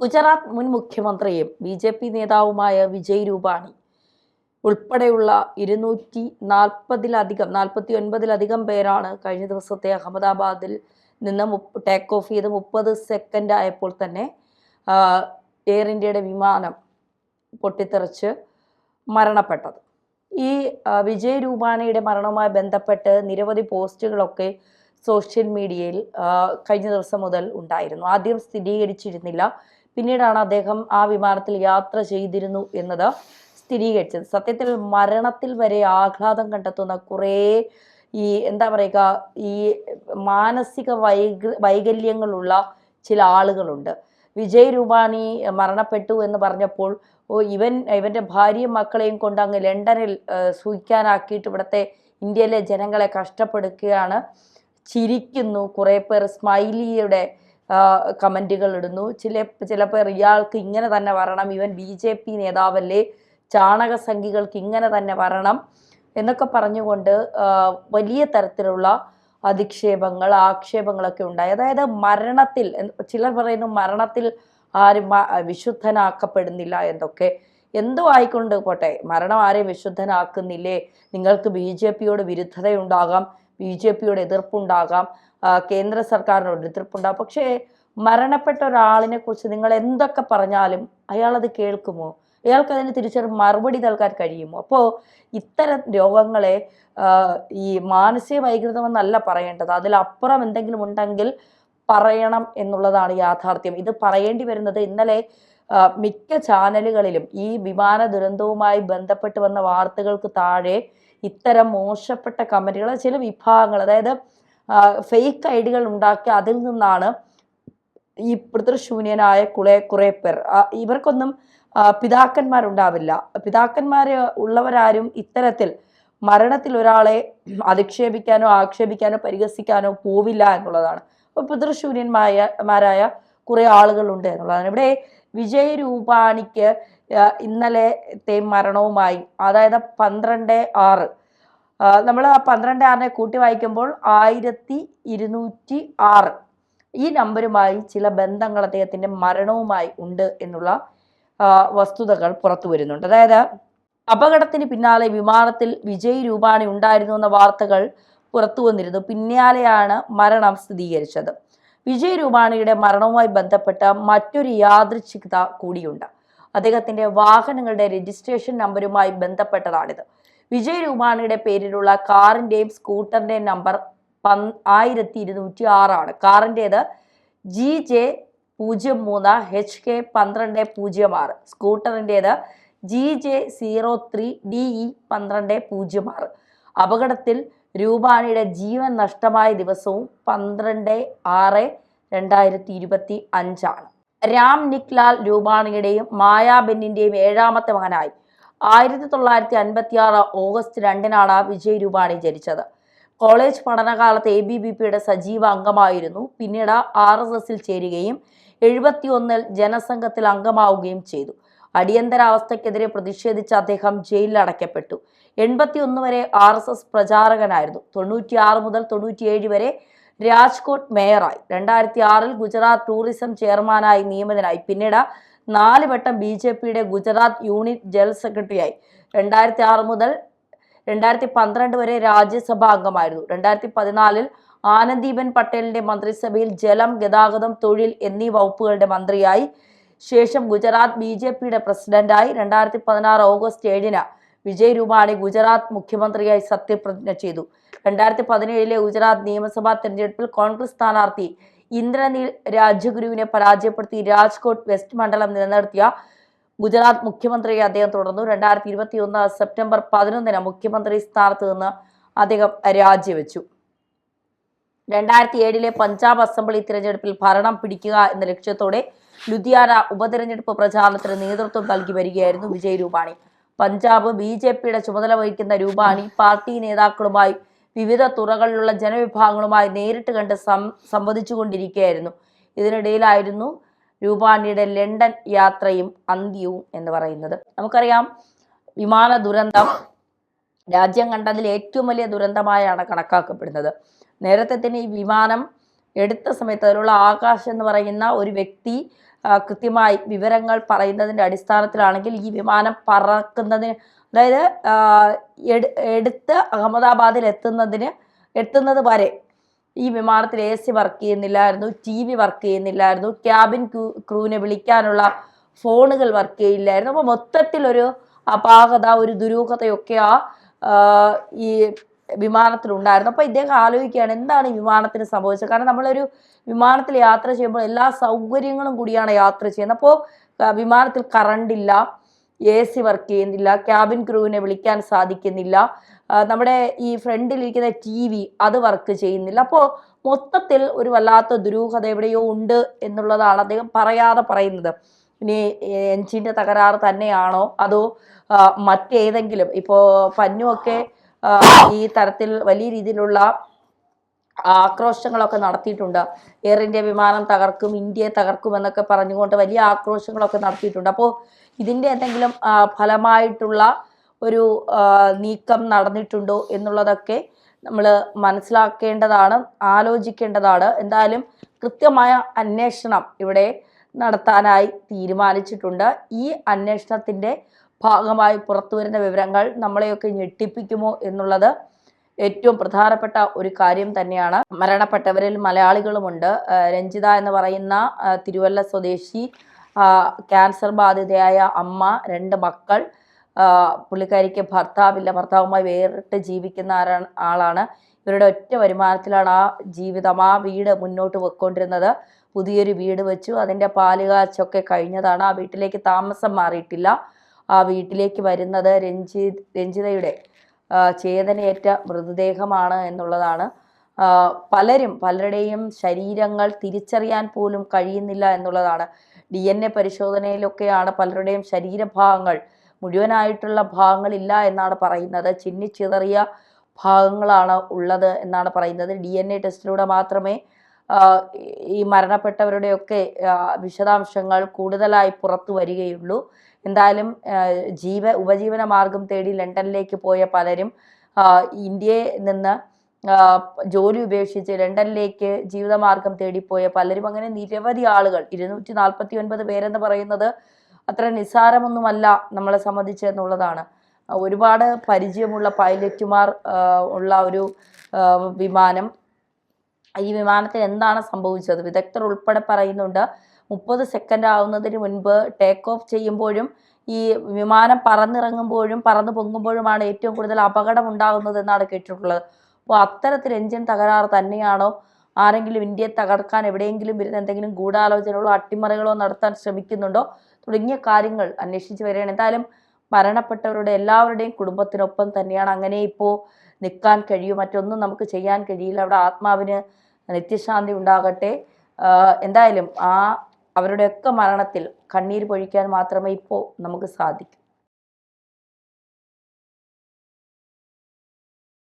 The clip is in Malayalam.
ഗുജറാത്ത് മുൻ മുഖ്യമന്ത്രിയും ബി ജെ പി നേതാവുമായ വിജയ് രൂപാണി ഉൾപ്പെടെയുള്ള ഇരുന്നൂറ്റി നാൽപ്പതിലധികം നാൽപ്പത്തി ഒൻപതിലധികം പേരാണ് കഴിഞ്ഞ ദിവസത്തെ അഹമ്മദാബാദിൽ നിന്ന് ടേക്ക് ഓഫ് ചെയ്ത് മുപ്പത് സെക്കൻഡ് ആയപ്പോൾ തന്നെ എയർ ഇന്ത്യയുടെ വിമാനം പൊട്ടിത്തെറിച്ച് മരണപ്പെട്ടത്. ഈ വിജയ് രൂപാണിയുടെ മരണവുമായി ബന്ധപ്പെട്ട് നിരവധി പോസ്റ്റുകളൊക്കെ സോഷ്യൽ മീഡിയയിൽ കഴിഞ്ഞ ദിവസം മുതൽ ഉണ്ടായിരുന്നു. ആദ്യം സ്ഥിരീകരിച്ചിരുന്നില്ല. പിന്നീടാണ് അദ്ദേഹം ആ വിമാനത്തിൽ യാത്ര ചെയ്തിരുന്നു എന്നത് സ്ഥിരീകരിച്ചത്. സത്യത്തിൽ മരണത്തിൽ വരെ ആഹ്ലാദം കണ്ടെത്തുന്ന കുറേ ഈ എന്താ പറയുക ഈ മാനസിക വൈക വൈകല്യങ്ങളുള്ള ചില ആളുകളുണ്ട്. വിജയ് രൂപാണി മരണപ്പെട്ടു എന്ന് പറഞ്ഞപ്പോൾ ഓ ഇവൻ ഇവന്റെ ഭാര്യയും മക്കളെയും കൊണ്ട് അങ്ങ് ലണ്ടനിൽ സൂക്ഷിക്കാനാക്കിയിട്ട് ഇവിടുത്തെ ഇന്ത്യയിലെ ജനങ്ങളെ കഷ്ടപ്പെടുകയാണ്. ചിരിക്കുന്നു. കുറേ പേർ സ്മൈലിയുടെ കമന്റുകൾ ഇടുന്നു. ചില ചിലപ്പോൾ ഇയാൾക്ക് ഇങ്ങനെ തന്നെ വരണം. ഇവൻ ബി ജെ പി നേതാവല്ലേ? ചാണകസംഖികൾക്ക് ഇങ്ങനെ തന്നെ വരണം എന്നൊക്കെ പറഞ്ഞുകൊണ്ട് വലിയ തരത്തിലുള്ള അധിക്ഷേപങ്ങൾ ആക്ഷേപങ്ങളൊക്കെ ഉണ്ടായി. അതായത് മരണത്തിൽ ചിലർ പറയുന്നു മരണത്തിൽ ആരും വിശുദ്ധനാക്കപ്പെടുന്നില്ല എന്നൊക്കെ. എന്തോ ആയിക്കൊണ്ട് പോട്ടെ മരണം ആരെയും വിശുദ്ധനാക്കുന്നില്ലേ? നിങ്ങൾക്ക് ബി ജെ പിയോട് വിരുദ്ധതയുണ്ടാകാം ബി ജെ പിയോട് എതിർപ്പുണ്ടാകാം. കേന്ദ്ര സർക്കാരിനോട് എതിർപ്പുണ്ടാവും. പക്ഷേ മരണപ്പെട്ട ഒരാളിനെ കുറിച്ച് നിങ്ങൾ എന്തൊക്കെ പറഞ്ഞാലും അയാളത് കേൾക്കുമോ? അയാൾക്ക് അതിന് തിരിച്ചൊരു മറുപടി നൽകാൻ കഴിയുമോ? അപ്പോൾ ഇത്തരം രോഗങ്ങളെ ഈ മാനസിക വൈകൃതമെന്നല്ല പറയേണ്ടത്. അതിലപ്പുറം എന്തെങ്കിലും ഉണ്ടെങ്കിൽ പറയണം എന്നുള്ളതാണ് യാഥാർത്ഥ്യം. ഇത് പറയേണ്ടി വരുന്നത് ഇന്നലെ മിക്ക ചാനലുകളിലും ഈ വിമാന ദുരന്തവുമായി ബന്ധപ്പെട്ട് വന്ന വാർത്തകൾക്ക് താഴെ ഇത്തരം മോശപ്പെട്ട കമന്റുകൾ ചില വിഭാഗങ്ങൾ അതായത് ഫേക്ക് ഐ ഡികൾ ഉണ്ടാക്കി അതിൽ നിന്നാണ് ഈ പിതൃശൂന്യനായ കുറെ കുറെ പേർ. ഇവർക്കൊന്നും പിതാക്കന്മാരുണ്ടാവില്ല. പിതാക്കന്മാർ ഉള്ളവരാരും ഇത്തരത്തിൽ മരണത്തിൽ ഒരാളെ അധിക്ഷേപിക്കാനോ ആക്ഷേപിക്കാനോ പരിഹസിക്കാനോ പോവില്ല എന്നുള്ളതാണ്. അപ്പോൾ പിതൃശൂന്യന്മായ മാരായ കുറെ ആളുകളുണ്ട് എന്നുള്ളതാണ്. ഇവിടെ വിജയ് രൂപാണിക്ക് ഇന്നലെ ഇന്നലത്തെ മരണവുമായി അതായത് പന്ത്രണ്ട് ആറ് നമ്മൾ ആ പന്ത്രണ്ട് ആറിനെ കൂട്ടി വായിക്കുമ്പോൾ ആയിരത്തി ഇരുന്നൂറ്റി ആറ്. ഈ നമ്പരുമായി ചില ബന്ധങ്ങൾ അദ്ദേഹത്തിന്റെ മരണവുമായി ഉണ്ട് എന്നുള്ള വസ്തുതകൾ പുറത്തു വരുന്നുണ്ട്. അതായത് അപകടത്തിന് പിന്നാലെ വിമാനത്തിൽ വിജയ് രൂപാണി ഉണ്ടായിരുന്നു എന്ന വാർത്തകൾ പുറത്തു വന്നിരുന്നു. പിന്നാലെയാണ് മരണം സ്ഥിരീകരിച്ചത്. വിജയ് രൂപാണിയുടെ മരണവുമായി ബന്ധപ്പെട്ട മറ്റൊരു യാദൃച്ഛികത കൂടിയുണ്ട്. അദ്ദേഹത്തിന്റെ വാഹനങ്ങളുടെ രജിസ്ട്രേഷൻ നമ്പരുമായി ബന്ധപ്പെട്ടതാണിത്. വിജയ് രൂപാണിയുടെ പേരിലുള്ള കാറിന്റെയും സ്കൂട്ടറിന്റെയും നമ്പർ പൻ ആയിരത്തി ഇരുന്നൂറ്റി ആറാണ് കാറിന്റേത് ജി ജെ പൂജ്യം മൂന്ന് എച്ച് കെ പന്ത്രണ്ട് പൂജ്യം ആറ്. സ്കൂട്ടറിന്റേത് G J zero three D E പന്ത്രണ്ട് പൂജ്യം ആറ്. അപകടത്തിൽ രൂപാണിയുടെ ജീവൻ നഷ്ടമായ ദിവസവും പന്ത്രണ്ട് ആറ് രണ്ടായിരത്തി ഇരുപത്തി അഞ്ചാണ് രാം നിക്ലാൽ രൂപാണിയുടെയും മായാബെന്നിന്റെയും ഏഴാമത്തെ മകനായി. ആയിരത്തി തൊള്ളായിരത്തി അൻപത്തി ആറ് ഓഗസ്റ്റ് രണ്ടിനാണ് വിജയ് രൂപാണി ജനിച്ചത്. കോളേജ് പഠനകാലത്ത് എ ബി ബി പിയുടെ സജീവ അംഗമായിരുന്നു. പിന്നീട് ആർ എസ് എസിൽ ചേരുകയും എഴുപത്തിയൊന്നിൽ ജനസംഘത്തിൽ അംഗമാവുകയും ചെയ്തു. അടിയന്തരാവസ്ഥക്കെതിരെ പ്രതിഷേധിച്ച അദ്ദേഹം ജയിലിൽ അടയ്ക്കപ്പെട്ടു എൺപത്തിയൊന്ന് വരെ ആർ എസ് എസ് പ്രചാരകനായിരുന്നു. തൊണ്ണൂറ്റിയാറ് മുതൽ തൊണ്ണൂറ്റിയേഴ് വരെ രാജ്കോട്ട് മേയറായി. രണ്ടായിരത്തി ആറിൽ ഗുജറാത്ത് ടൂറിസം ചെയർമാനായി നിയമിതനായി. പിന്നീട് നാല് വട്ടം ബി ജെ പിയുടെ ഗുജറാത്ത് യൂണിറ്റ് ജനറൽ സെക്രട്ടറിയായി. രണ്ടായിരത്തി ആറ് മുതൽ രണ്ടായിരത്തി പന്ത്രണ്ട് വരെ രാജ്യസഭാ അംഗമായിരുന്നു. രണ്ടായിരത്തി പതിനാലിൽ ആനന്ദീബൻ പട്ടേലിന്റെ മന്ത്രിസഭയിൽ ജലം ഗതാഗതം തൊഴിൽ എന്നീ വകുപ്പുകളുടെ മന്ത്രിയായി. ശേഷം ഗുജറാത്ത് ബി ജെ പിയുടെ പ്രസിഡന്റായി. രണ്ടായിരത്തി പതിനാറ് ഓഗസ്റ്റ് ഏഴിന് വിജയ് രൂപാണി ഗുജറാത്ത് മുഖ്യമന്ത്രിയായി സത്യപ്രതിജ്ഞ ചെയ്തു. രണ്ടായിരത്തി പതിനേഴിലെ ഗുജറാത്ത് നിയമസഭാ തെരഞ്ഞെടുപ്പിൽ കോൺഗ്രസ് സ്ഥാനാർത്ഥി ഇന്ദ്രനീൽ രാജഗുരുവിനെ പരാജയപ്പെടുത്തി രാജ്കോട്ട് വെസ്റ്റ് മണ്ഡലം നിലനിർത്തിയ ഗുജറാത്ത് മുഖ്യമന്ത്രിയെ അദ്ദേഹം തുടർന്നു. രണ്ടായിരത്തി ഇരുപത്തി ഒന്ന് സെപ്റ്റംബർ പതിനൊന്നിന് മുഖ്യമന്ത്രി സ്ഥാനത്ത് നിന്ന് അദ്ദേഹം രാജിവെച്ചു. രണ്ടായിരത്തി ഏഴിലെ പഞ്ചാബ് അസംബ്ലി തിരഞ്ഞെടുപ്പിൽ ഭരണം പിടിക്കുക എന്ന ലക്ഷ്യത്തോടെ ലുധിയാന ഉപതെരഞ്ഞെടുപ്പ് പ്രചാരണത്തിന് നേതൃത്വം നൽകി വരികയായിരുന്നു വിജയ് രൂപാണി. പഞ്ചാബ് ബി ചുമതല വഹിക്കുന്ന രൂപാണി പാർട്ടി നേതാക്കളുമായി വിവിധ തുറകളിലുള്ള ജനവിഭാഗങ്ങളുമായി നേരിട്ട് കണ്ട് സം സംവദിച്ചുകൊണ്ടിരിക്കുകയായിരുന്നു. ഇതിനിടയിലായിരുന്നു രൂപാണിയുടെ ലണ്ടൻ യാത്രയും അന്ത്യവും എന്ന് പറയുന്നത്. നമുക്കറിയാം വിമാന ദുരന്തം രാജ്യം കണ്ടതിൽ ഏറ്റവും വലിയ ദുരന്തമായാണ് കണക്കാക്കപ്പെടുന്നത്. നേരത്തെ തന്നെ ഈ വിമാനം എടുത്ത സമയത്ത് അതിലുള്ള ആകാശ് എന്ന് പറയുന്ന ഒരു വ്യക്തി കൃത്യമായി വിവരങ്ങൾ പറയുന്നതിന്റെ അടിസ്ഥാനത്തിലാണെങ്കിൽ ഈ വിമാനം പറക്കുന്നതിന് അതായത് എടുത്ത് അഹമ്മദാബാദിൽ എത്തുന്നതിന് എത്തുന്നത് വരെ ഈ വിമാനത്തിൽ എ സി വർക്ക് ചെയ്യുന്നില്ലായിരുന്നു ടി വി വർക്ക് ചെയ്യുന്നില്ലായിരുന്നു ക്യാബിൻ ക്രൂവിനെ വിളിക്കാനുള്ള ഫോണുകൾ വർക്ക് ചെയ്യില്ലായിരുന്നു. അപ്പോൾ മൊത്തത്തിലൊരു അപാകത ഒരു ദുരൂഹതയൊക്കെ ആ ഈ വിമാനത്തിലുണ്ടായിരുന്നു അപ്പോൾ ഇദ്ദേഹം ആലോചിക്കുകയാണ് എന്താണ് ഈ വിമാനത്തിന് സംഭവിച്ചത്? കാരണം നമ്മളൊരു വിമാനത്തിൽ യാത്ര ചെയ്യുമ്പോൾ എല്ലാ സൗകര്യങ്ങളും കൂടിയാണ് യാത്ര ചെയ്യുന്നത്. അപ്പോൾ വിമാനത്തിൽ കറണ്ട് ഇല്ല. എ സി വർക്ക് ചെയ്യുന്നില്ല ക്യാബിൻ ക്രൂവിനെ വിളിക്കാൻ സാധിക്കുന്നില്ല. നമ്മുടെ ഈ ഫ്രണ്ടിലിരിക്കുന്ന ടി വി അത് വർക്ക് ചെയ്യുന്നില്ല. അപ്പോൾ മൊത്തത്തിൽ ഒരു വല്ലാത്ത ദുരൂഹത എവിടെയോ ഉണ്ട് എന്നുള്ളതാണ് അദ്ദേഹം പറയാതെ പറയുന്നത്. ഇനി എൻജിന്റെ തകരാറ് തന്നെയാണോ? അതോ മറ്റേതെങ്കിലും? ഇപ്പോൾ പന്നുവൊക്കെ ഈ തരത്തിൽ വലിയ രീതിയിലുള്ള ആക്രോശങ്ങളൊക്കെ നടത്തിയിട്ടുണ്ട്. എയർ ഇന്ത്യ വിമാനം തകർക്കും ഇന്ത്യയെ തകർക്കും എന്നൊക്കെ പറഞ്ഞുകൊണ്ട് വലിയ ആക്രോശങ്ങളൊക്കെ നടത്തിയിട്ടുണ്ട്. അപ്പോൾ ഇതിന്റെ എന്തെങ്കിലും ഫലമായിട്ടുള്ള ഒരു നീക്കം നടന്നിട്ടുണ്ടോ എന്നുള്ളതൊക്കെ നമ്മൾ മനസ്സിലാക്കേണ്ടതാണ് ആലോചിക്കേണ്ടതാണ്. എന്തായാലും കൃത്യമായ അന്വേഷണം ഇവിടെ നടത്താനായി തീരുമാനിച്ചിട്ടുണ്ട്. ഈ അന്വേഷണത്തിന്റെ ഭാഗമായി പുറത്തു വരുന്ന വിവരങ്ങൾ നമ്മളെയൊക്കെ ഞെട്ടിപ്പിക്കുമോ എന്നുള്ളത് ഏറ്റവും പ്രധാനപ്പെട്ട ഒരു കാര്യം തന്നെയാണ്. മരണപ്പെട്ടവരിൽ മലയാളികളുമുണ്ട്. രഞ്ജിത എന്ന് പറയുന്ന തിരുവല്ല സ്വദേശി ക്യാൻസർ ബാധിതയായ അമ്മ രണ്ട് മക്കൾ പുള്ളിക്കാരിക്ക് ഭർത്താവില്ല. ഭർത്താവുമായി വേറിട്ട് ജീവിക്കുന്ന ആളാണ്. ഇവരുടെ ഒറ്റ വരുമാനത്തിലാണ് ആ ജീവിതം ആ വീട് മുന്നോട്ട് പോയിക്കൊണ്ടിരുന്നത്. പുതിയൊരു വീട് വെച്ചു. അതിന്റെ പാലുകാച്ചൊക്കെ കഴിഞ്ഞതാണ്. ആ വീട്ടിലേക്ക് താമസം മാറിയിട്ടില്ല. ആ വീട്ടിലേക്ക് വരുന്നത് രഞ്ജി രഞ്ജിതയുടെ ചേതനയേറ്റ മൃതദേഹമാണ് എന്നുള്ളതാണ്. പലരും പലരുടെയും ശരീരങ്ങൾ തിരിച്ചറിയാൻ പോലും കഴിയുന്നില്ല എന്നുള്ളതാണ്. ഡി എൻ എ പരിശോധനയിലൊക്കെയാണ് പലരുടെയും ശരീരഭാഗങ്ങൾ മുഴുവനായിട്ടുള്ള ഭാഗങ്ങളില്ല എന്നാണ് പറയുന്നത്. ചിന്നിച്ചിതറിയ ഭാഗങ്ങളാണ് ഉള്ളത് എന്നാണ് പറയുന്നത്. ഡി എൻ എ ടെസ്റ്റിലൂടെ മാത്രമേ ഈ മരണപ്പെട്ടവരുടെയൊക്കെ വിശദാംശങ്ങൾ കൂടുതലായി പുറത്തു വരികയുള്ളൂ. എന്തായാലും ജീവ ഉപജീവന മാർഗം തേടി ലണ്ടനിലേക്ക് പോയ പലരും ഇന്ത്യയിൽ നിന്ന് ജോലി ഉപേക്ഷിച്ച് ലണ്ടനിലേക്ക് ജീവിതമാർഗം തേടിപ്പോയ പലരും അങ്ങനെ നിരവധി ആളുകൾ ഇരുന്നൂറ്റി നാൽപ്പത്തി ഒൻപത് പേരെന്ന് പറയുന്നത് അത്ര നിസ്സാരമൊന്നുമല്ല നമ്മളെ സംബന്ധിച്ച് എന്നുള്ളതാണ്. ഒരുപാട് പരിചയമുള്ള പൈലറ്റുമാർ ഉള്ള ഒരു വിമാനം. ഈ വിമാനത്തിന് എന്താണ് സംഭവിച്ചത്? വിദഗ്ധർ ഉൾപ്പെടെ പറയുന്നുണ്ട് മുപ്പത് സെക്കൻഡ് ആവുന്നതിന് മുൻപ് ടേക്ക് ഓഫ് ചെയ്യുമ്പോഴും ഈ വിമാനം പറന്നിറങ്ങുമ്പോഴും പറന്ന് പൊങ്ങുമ്പോഴുമാണ് ഏറ്റവും കൂടുതൽ അപകടം ഉണ്ടാകുന്നത് എന്നാണ് കേട്ടിട്ടുള്ളത്. അപ്പോൾ അത്തരത്തിൽ എഞ്ചിൻ തകരാറ് തന്നെയാണോ? ആരെങ്കിലും ഇന്ത്യയെ തകർക്കാൻ എവിടെയെങ്കിലും ഇരുന്ന് എന്തെങ്കിലും ഗൂഢാലോചനകളോ അട്ടിമറികളോ നടത്താൻ ശ്രമിക്കുന്നുണ്ടോ? തുടങ്ങിയ കാര്യങ്ങൾ അന്വേഷിച്ച് വരികയാണ്. എന്തായാലും മരണപ്പെട്ടവരുടെ എല്ലാവരുടെയും കുടുംബത്തിനൊപ്പം തന്നെയാണ് അങ്ങനെ ഇപ്പോൾ നിൽക്കാൻ കഴിയും. മറ്റൊന്നും നമുക്ക് ചെയ്യാൻ കഴിയില്ല. അവിടെ ആത്മാവിന് നിത്യശാന്തി ഉണ്ടാകട്ടെ. എന്തായാലും ആ അവരുടെയൊക്കെ മരണത്തിൽ കണ്ണീർ പൊഴിക്കാൻ മാത്രമേ ഇപ്പോൾ നമുക്ക് സാധിക്കൂ.